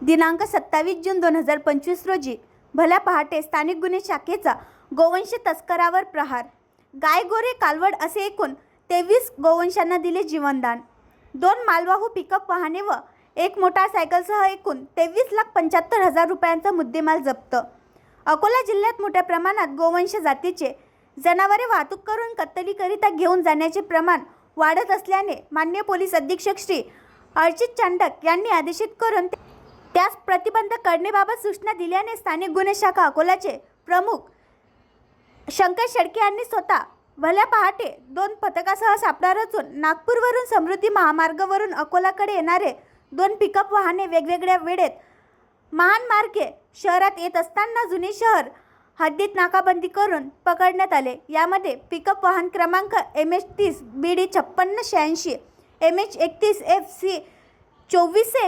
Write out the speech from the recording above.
दिनांक सत्तावीस जून दोन हजार पंचवीस रोजी भल्या पहाटे स्थानिक गुन्हे शाखेचा गोवंश तस्करावर प्रहार. गाय गोरे कालवड असे एकूण तेवीस गोवंशांना दिले जीवनदान. दोन मालवाहू पिकअप वाहने व एक मोटारसायकलसह एकूण तेवीस लाख पंच्याहत्तर हजार रुपयांचा मुद्देमाल जप्त. अकोला जिल्ह्यात मोठ्या प्रमाणात गोवंश जातीचे जनावरे वाहतूक करून कत्तलीकरिता घेऊन जाण्याचे प्रमाण वाढत असल्याने मान्य पोलीस अधीक्षक श्री अर्चित चांडक यांनी आदेशित करून त्यास प्रतिबंध करण्याबाबत सूचना दिल्याने स्थानिक गुन्हे शाखा अकोलाचे प्रमुख शंकर शेडके यांनी स्वतः भल्या पहाटे दोन पथकासह सापळा रचून नागपूरवरून समृद्धी महामार्गावरून अकोलाकडे येणारे दोन पिकअप वाहने वेगवेगळ्या वेळेत महान मार्गे शहरात येत असताना जुने शहर हद्दीत नाकाबंदी करून पकडण्यात आले. यामध्ये पिकअप वाहन क्रमांक एम एच तीस बी डी छप्पन्न शहाऐंशी एम एच एकतीस एफ सी चोवीसशे